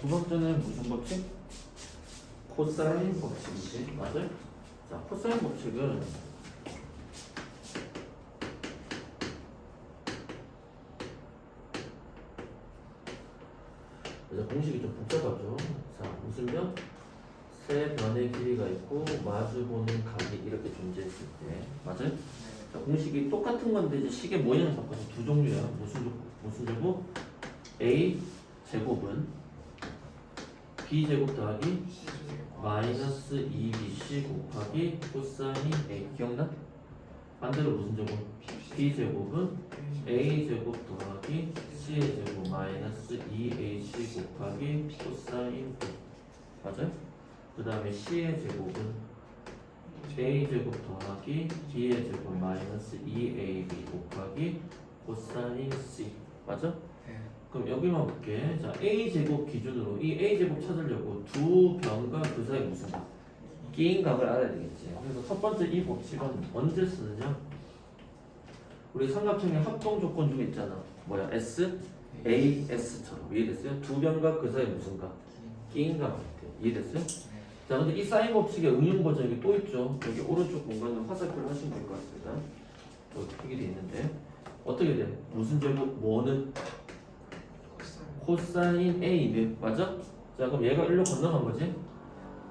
두 번째는 무슨 법칙? 코사인 법칙이지. 맞아요? 자, 코사인 법칙은 이제 공식이 좀 복잡하죠. 자, 변? 세 변의 길이가 있고 마주보는 각이 이렇게 존재했을 때 맞아요? 자, 공식이 똑같은 건데 이제 식의 모양을 바꿔서 두 종류야. 무슨 조, 무슨 제곱? a 제곱은 b 제곱 더하기 마이너스 2bc 곱하기 코사인 a 기억나? 반대로 무슨 제곱? b 제곱은 a 제곱 더하기 c의 제곱 마이너스 2ac 곱하기 코사인 b 맞아요? 그 다음에 c의 제곱은 a 제곱 더하기 b의 제곱 마이너스 2ab 곱하기 코사인 c 맞아? 네. 그럼 여기만 볼게. 자, a 제곱 기준으로 이 a 제곱 찾으려고 두 변과 그 사이 무슨 각? 끼인 각을 알아야 되겠지. 그래서 첫 번째 이 법칙은 언제 쓰느냐? 우리 삼각형의 합동 조건 중에 있잖아. 뭐야? S, A, S처럼 이해됐어요? 두 변과 그 사이 무슨 각? 각. 이해됐어요? 자, 근데 이 사인 법칙의 응용 버전 이 또 있죠. 여기 오른쪽 공간은 화살표를 하시면 될 것 같습니다. 또 크게 돼 있는데 어떻게 돼? 무슨 제곱? 뭐는 코사인 A는 맞아? 자 그럼 얘가 1로 건너간 거지?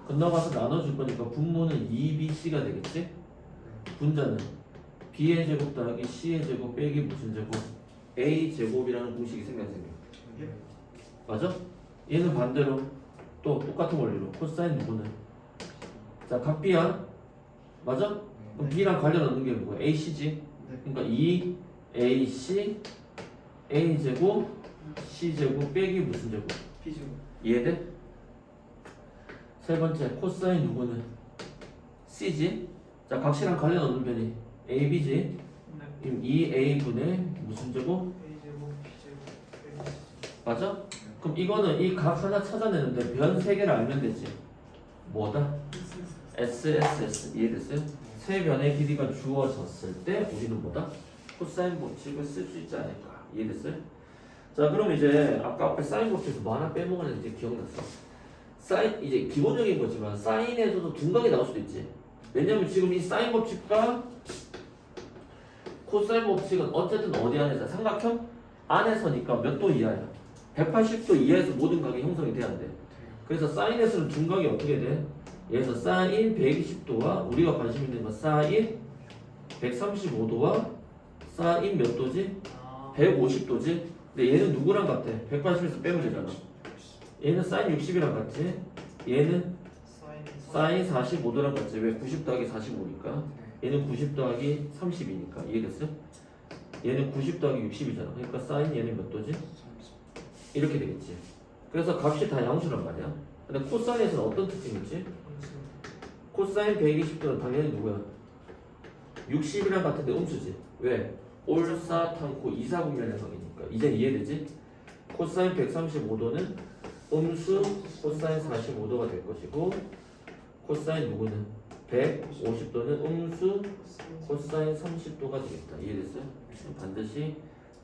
건너가서 나눠줄 거니까 분모는 2BC가 되겠지? 분자는 B의 제곱 더하기 C의 제곱 빼기 무슨 제곱? A 제곱이라는 공식이 생겨생겨 맞아? 얘는 반대로 또 똑같은 원리로 코사인 누구는 자 각비야 맞아? 그럼 B랑 관련 없는 게 뭐야? AC지? 그러니까 2 AC A 제곱 C 제곱 빼기 무슨 제곱? 피주 이해돼? 세 번째 코사인 누구는 C지? 자 각시랑 관련 없는 변이 AB지? 그럼 2A 분의 무슨 제곱? 맞아? 그럼 이거는 이 각 하나 찾아내는데 변 세 개를 알면 되지 뭐다? S, S, S 이해됐어요? 세 변의 길이가 주어졌을 때 우리는 뭐다? 코사인 법칙을 쓸 수 있지 않을까 이해됐어요? 자 그럼 이제 아까 앞에 사인 법칙에서 뭐 하나 빼먹었는지 기억났어 사인 이제 기본적인 거지만 사인에서도 둔각이 나올 수도 있지 왜냐면 지금 이 사인 법칙과 코사인 법칙은 어쨌든 어디 안에서 삼각형 안에서니까 몇 도 이하야 180도 이하에서 모든 각이 형성이 돼야 돼 그래서 사인에서는 둔각이 어떻게 돼? 얘에서 사인 120도와 우리가 관심 있는 건 사인 135도와 사인 몇 도지? 150도지? 근데 얘는 누구랑 같아? 180에서 빼면 되잖아 얘는 사인 60이랑 같지? 얘는 사인 45도랑 같지? 왜 90 더하기 45니까? 얘는 90 더하기 30이니까 이해됐어? 얘는 90 더하기 60이잖아 그러니까 사인 얘는 몇 도지? 이렇게 되겠지 그래서 값이 다 양수란 말이야 근데 코사인에서는 어떤 특징이 있지? 코사인 120도는 당연히 누구야? 60이랑 같은데 음수지. 왜? 올사탕코 이사분면의 각이니 까. 이제 이해되지? 코사인 135도는 음수 코사인 45도가 될 것이고 코사인 누구는 150도는 음수 코사인 30도가 되겠다. 이해됐어요? 반드시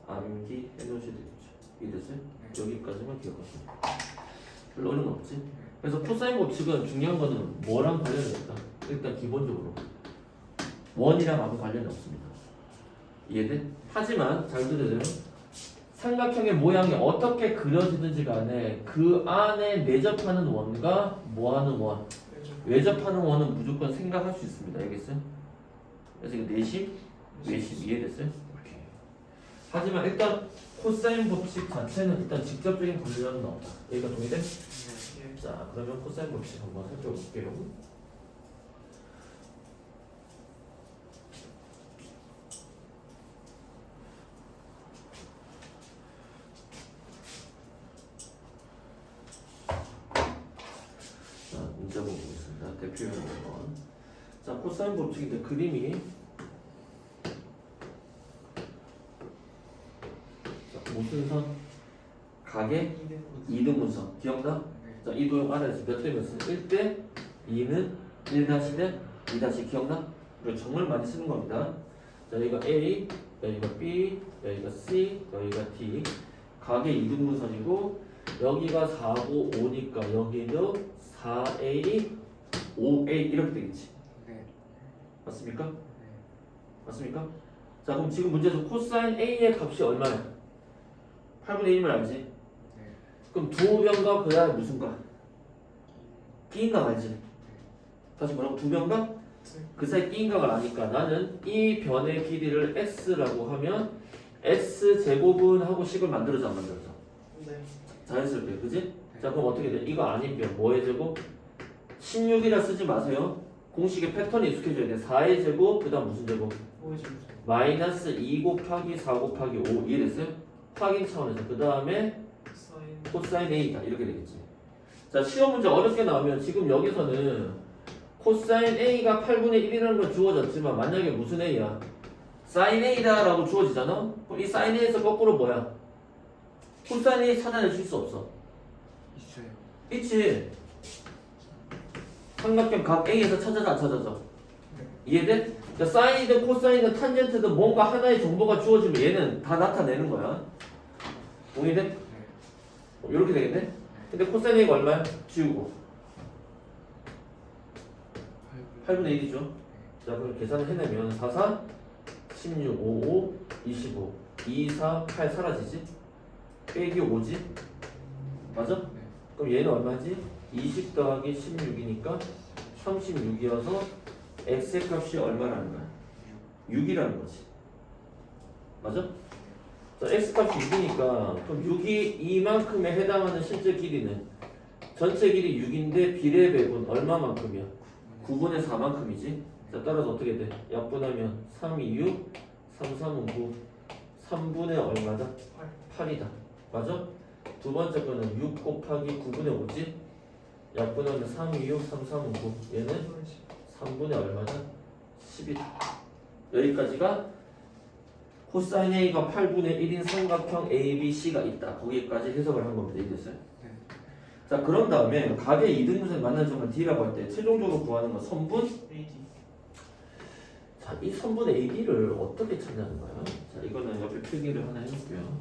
암기해 놓으셔야 되겠죠. 이해됐어요? 여기까지만 기억하시면 돼요. 별로 어려운 거 없지? 그래서 코사인 법칙은 중요한 거는 뭐랑 관련이 있다? 일단 기본적으로 원이랑 아무 관련이 없습니다. 이해돼? 하지만 잘 들으세요. 삼각형의 모양이 어떻게 그려지든지 간에 그 안에 내접하는 원과 뭐하는 원, 외접하는 원은 무조건 생각할 수 있습니다. 알겠어요? 그래서 이거 내심, 외심 이해됐어요? 오케이. 하지만 일단 코사인 법칙 자체는 일단 직접적인 관련은 없다. 여기가 동의돼? 자, 그러면 코사인 법칙 한번 살펴볼게요. 자, 문제 보고 있습니다. 대표형 한번. 자, 코사인 법칙인데 그림이 자, 무슨 선? 각의 이등분선 기억나? 자, 이 도형 알아야지. 몇대 몇은 1대 2는 1-대 2- 기억나? 이거 정말 많이 쓰는 겁니다. 자, 여기가 A, 여기가 B, 여기가 C, 여기가 D. 각의 이등분선이고 여기가 4고 5니까 여기도 4A 5A 이렇게 되겠지 네. 맞습니까? 네. 맞습니까? 자 그럼 지금 문제에서 코사인 A의 값이 얼마야? 8분의 1이면 알지? 네. 그럼 두 변과 그야 무슨 가? 끼인각 알지? 다시 뭐라고 두 변과? 그 사이 끼인각을 아니까 나는 이 변의 길이를 x라고 하면 x 제곱은 하고 식을 만들어서 안 만들어서 네. 자연스럽게 그지? 자 그럼 어떻게 돼? 이거 아닌 변 뭐의 제곱? 16이라 쓰지 마세요 공식의 패턴이 익숙해져야 돼 4의 제곱 그 다음 무슨 제곱? 마이너스 2 곱하기 4 곱하기 5 이해됐어요? 확인 차원에서 그 다음에 사인. 코사인 A다 이렇게 되겠지 자 시험 문제 어렵게 나오면 지금 여기서는 코사인 A가 8분의 1이라는 건 주어졌지만 만약에 무슨 A야? 사인 A다 라고 주어지잖아? 그럼 이 사인 A에서 거꾸로 뭐야? 코사인 A 찾아낼 수 없어 있어요. 있지 삼각형 각 A에서 찾아져 안 찾아져? 이해돼? 그러니까 사인이든 코사인이든 탄젠트든 뭔가 하나의 정보가 주어지면 얘는 다 나타내는 거야 동의돼? 네. 이렇게 되겠네? 근데 코사인 A가 얼마야? 지우고 8분의 1이죠 자 그럼 계산을 해내면 4, 4, 16, 5, 5, 25 2, 4, 8 사라지지? 빼기 5지? 맞아? 네. 그럼 얘는 얼마지? 20 더하기 16이니까 36이어서 x의 값이 얼마라는 거야? 6이라는 거지 맞아? 자, x 값이 6이니까 그럼 6이 이만큼에 해당하는 실제 길이는 전체 길이 6인데 비례 배분 얼마만큼이야? 9분의 4만큼이지 자 따라서 어떻게 돼? 약분하면 3, 2, 6 3, 3은 9 3분의 얼마다? 8 이다 맞아? 두 번째 거는 6 곱하기 9분의 5지 약분하면 3, 2, 6 3, 3은 9 얘는 3분의 얼마다? 10이다. 여기까지가 코사인 A가 8분의 1인 삼각형 ABC가 있다. 거기까지 해석을 한 겁니다. 이해됐어요? 네. 자, 그런 다음에 각의 이등분선 만난 점을 D라고 할 때 최종적으로 구하는 건 선분. AD. 자, 이 선분 AB를 어떻게 찾냐는 거야. 자, 이거는 옆에 필기를 하나 해볼게요.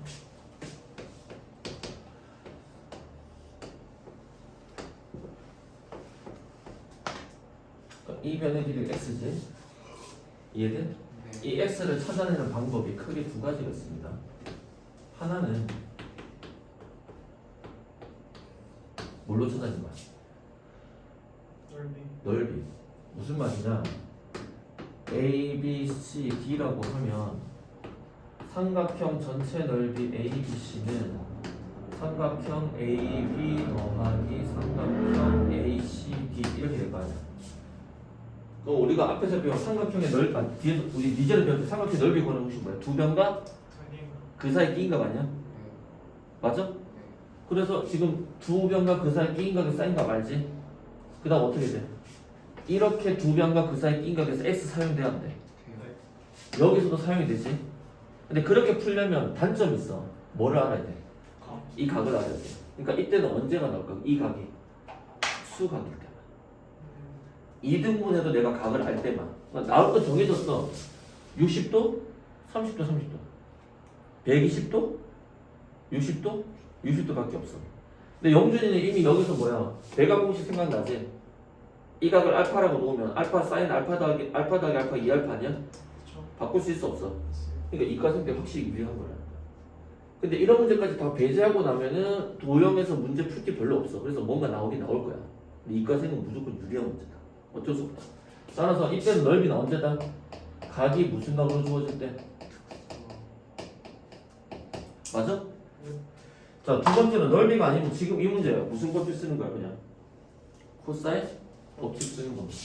그러니까 이 변의 길이 X지. 이해돼? 네. 이 x를 찾아내는 방법이 크게 두 가지가 있습니다. 하나는 뭘로 찾아내는 거야? 넓이. 넓이. 무슨 말이냐? A, B, C, D라고 하면 삼각형 전체 넓이 A, B, C는 삼각형 A, B 더하기 삼각형 A, C, D 이렇게 될 거 아니야? 그럼 우리가 앞에서 배운 삼각형의 넓이, 아, 뒤에서 우리 니제를 배웠을 때 삼각형 넓이 구하는 것이 뭐야? 두 변과. 그 사이 끼인 값 아니야? 네. 맞아? 그래서 지금 두 변과 그 사이 끼인 값이 쌓인 값 알지? 그 다음 어떻게 돼? 이렇게 두 변과 그 사이 끼인 값에서 x 사용돼야 안 돼. 네. 여기서도 사용이 되지. 근데 그렇게 풀려면 단점이 있어. 뭐를 알아야 돼? 각. 이 각을 알아야 돼. 그러니까 이때는 언제가 나올까? 이 각이 수각일 때 만. 이등분해도 내가 각을 알 때만. 그러니까 나올 건 정해졌어. 60도, 30도, 30도. 120도, 60도, 60도밖에 없어. 근데 영준이는 이미 여기서 뭐야? 배각 공식 생각나지? 이 각을 알파라고 놓으면 알파 사인 알파 더하기 알파 더하기 알파 2알파 아니야? 바꿀 수 있어 없어? 그러니까 이과생 때 확실히 유리한 거라. 근데 이런 문제까지 다 배제하고 나면은 도형에서 문제 풀 게 별로 없어. 그래서 뭔가 나오긴 나올 거야. 근데 이과생은 무조건 유리한 문제다. 어쩔 수 없다. 따라서 이때는 넓이는 언제다? 각이 무슨 각으로 주어질 때? 맞아? 자, 두 번째는 넓이가 아니고 지금 이 문제야. 무슨 법칙 쓰는 거야, 그냥? 코사인 법칙 쓰는 겁니다.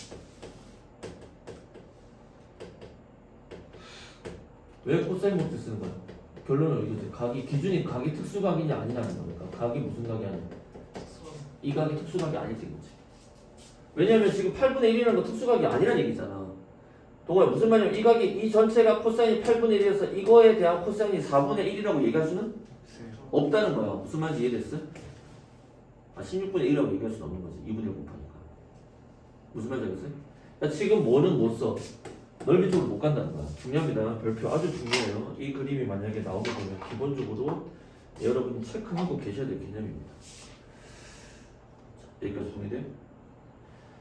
왜 코사인 법칙 쓰는 거야? 결론은 이거지. 각이 기준이 각이 특수각이냐 아니냐는 거니까. 각이 무슨 각이 아니야? 선. 이 각이 특수각이 아닐 때 거지. 왜냐면 지금 8분의 1이라는 건 특수각이 아니란 얘기잖아. 동호야 무슨 말이냐면 이 각이 이 전체가 코사인이 8분의 1이어서 이거에 대한 코사인이 4분의 1이라고 얘기할 수는. 없다는 거야. 무슨 말인지 이해됐어? 아 16분의 1이라고 얘기할 수는 없는 거지. 2분의 1 곱하니까. 무슨 말인지 알겠어요? 그러니까 지금 뭐는 못 써. 넓이 쪽으로 못 간다는 거야. 중요합니다. 별표 아주 중요해요. 이 그림이 만약에 나오게 되면 기본적으로 여러분이 체크하고 계셔야 될 개념입니다. 자, 여기까지 동의돼요?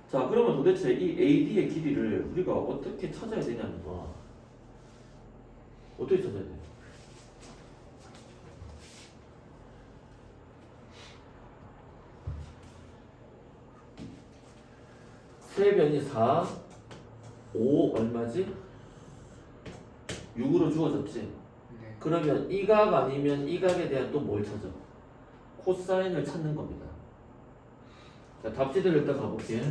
자, 그러면 도대체 이 AD의 길이를 우리가 어떻게 찾아야 되냐는 거. 어떻게 찾아야 돼요? 세변이 4, 5 얼마지? 6으로 주어졌지? 네. 그러면 이 각 아니면 이 각에 대한 또 뭘 찾아? 코사인을 찾는 겁니다. 자, 답지대로 일단 가볼게.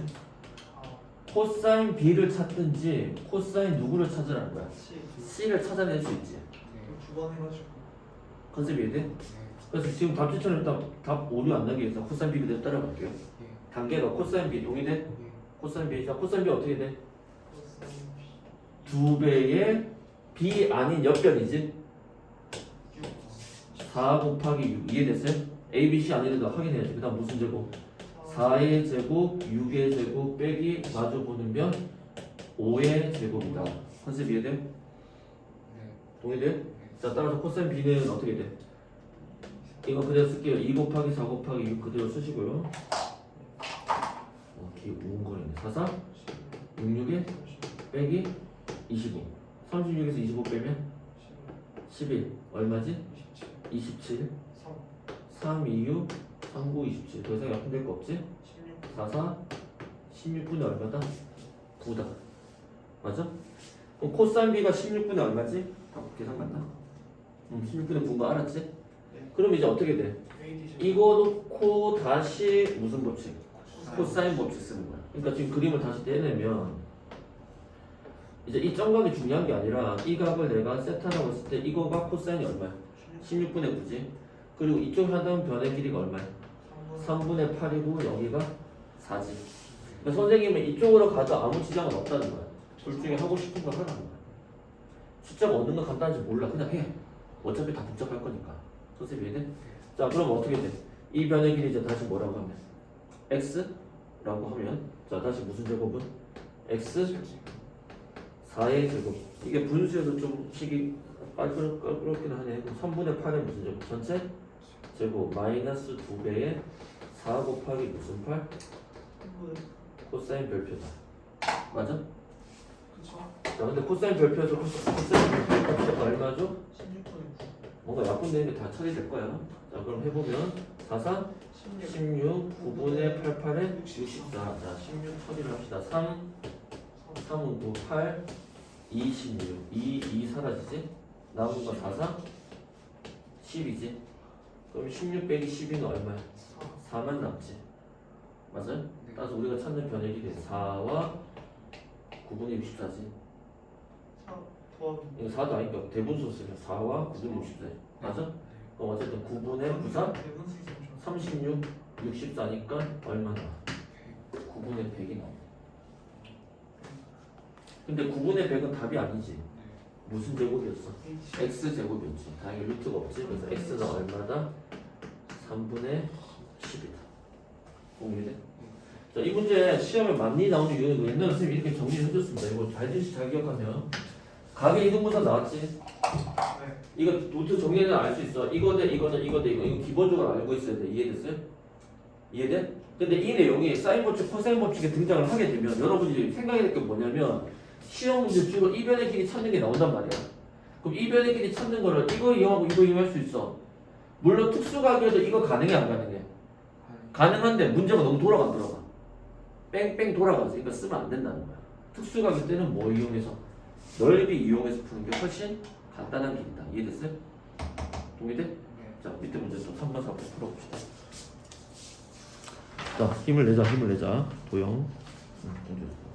아 코사인 B를 찾든지 코사인 누구를 찾으라는 거야? 시 C를 찾아낼 수 있지. 네. 두번 해가지고 컨셉이 이해돼? 네. 그래서 지금 답지처럼 일단 답 오류 안 나게 위해서 코사인 B 그대로 따라갈게요. 예. 단계가 코사인 B 동의돼? 예. 코사인 B. 자, 코사인 B 어떻게 돼? 두 배의 B 아닌 옆변이지? 4 곱하기 6 이해됐어요? A, B, C 아니래도 확인해야지. 그 다음 무슨 제곱? 4의 제곱, 6의 제곱 빼기 마주 보는 변 5의 제곱이다. 컨셉 이해돼? 네. 동의돼? 자 따라서 코사인 B는 어떻게 돼? 이거 그대로 쓸게요. 2 곱하기 4 곱하기 6 그대로 쓰시고요. 어, 기 우웅거리네. 4, 4, 6, 6에 빼기 25. 36에서 25 빼면 11. 얼마지? 27. 3 3, 2, 6, 3, 9, 27. 더 이상 약분될 거 없지? 16 4, 4, 16분의 얼마다? 9다. 맞아? 그럼 코사인 B가 16분의 얼마지? 다 계산. 음, 16분의 9인 거 알았지? 네. 그럼 이제 어떻게 돼? 이거 놓고 다시 무슨 법칙? 코사인 법칙 쓰는 거야. 그러니까 지금 그림을 다시 떼내면 이제 이 정각이 중요한 게 아니라 이 각을 내가 세타라고 했을 때 이거가 코사인이 얼마야? 16분의 9지. 그리고 이쪽 하단 변의 길이가 얼마야? 3분의 8이고 여기가 4지. 그러니까 선생님은 이쪽으로 가도 아무 지장은 없다는 거야. 둘 중에 하고 싶은 거 하라는 거야. 숫자가 어느 거 간단한지 몰라. 그냥 해. 어차피 다 복잡할 거니까. 선생님 이해돼? 자, 그럼 어떻게 돼? 이 변의 길이 이제 다시 뭐라고 하면? x라고 하면 자, 다시 무슨 제곱은? x 4의 제곱. 이게 분수에서 좀 식이 깔끔깔끔긴 하네. 그럼 3분의 8의 무슨 제곱? 전체? 제곱 마이너스 2배의 4 곱하기 무슨 8? 코사인 별표다. 맞아? 그쵸 자, 근데 코사인 별표에서 코사- 코사인 별표 값이 얼마죠? 16분의 뭔가 약분 되는 게 다 처리될 거야. 자, 그럼 해보면 4, 4, 16 16, 9분의 88에 64. 자, 16 처리를 합시다. 3, 3은 9, 8, 2, 16. 2, 2 사라지지? 남은 거 4, 4, 10이지? 그럼 16 빼기 12는 얼마야? 4만 남지. 맞아요? 네. 따라서 우리가 찾는 변의 길이 4와 9분의 64지. 4 더하기 이거 4도 아니까 대분수 쓰면 4와 9분의 64지. 맞아? 그럼 어쨌든 9분의 94, 대분수 있으면 36, 64니까 얼마 나? 9분의 100이 나와. 근데 9분의 100은 답이 아니지. 무슨 제곱이었어? x 제곱이었지. 당연히 루트가 없지. 그래서 x는 얼마다? 3분의 10이다. 공유돼? 자, 이 문제 시험에 많이 나오는 이유는 옛날 선생님이 이렇게 정리해 줬습니다. 이거 잘 드시 잘 기억하면. 가계 이동분사 나왔지? 네 이거 노트 정리는 알 수 있어. 이거 대 이거 대 이거 대 이거 이거 기본적으로 알고 있어야 돼. 이해됐어요? 이해돼? 근데 이 내용이 사인 법칙, 코사인 법칙에 등장을 하게 되면 여러분이 생각해야 될 게 뭐냐면 시험 문제 주로 이변의 길이 찾는 게 나온단 말이야. 그럼 이 변의 길이 찾는 거를 이거 이용하고 이거 이용할 수 있어. 물론 특수각이어도 이거 가능해 안 가능해? 가능한데 문제가 너무 돌아가더라고. 뺑뺑 돌아가서 이거 쓰면 안 된다는 거야. 특수각일 때는 뭐 이용해서 넓이 이용해서 푸는 게 훨씬 간단한 길이다. 이해됐어요? 동의돼? 네. 자 밑에 문제 좀 3번 4번 풀어봅시다. 자 힘을 내자 힘을 내자 도영. 응, 공주.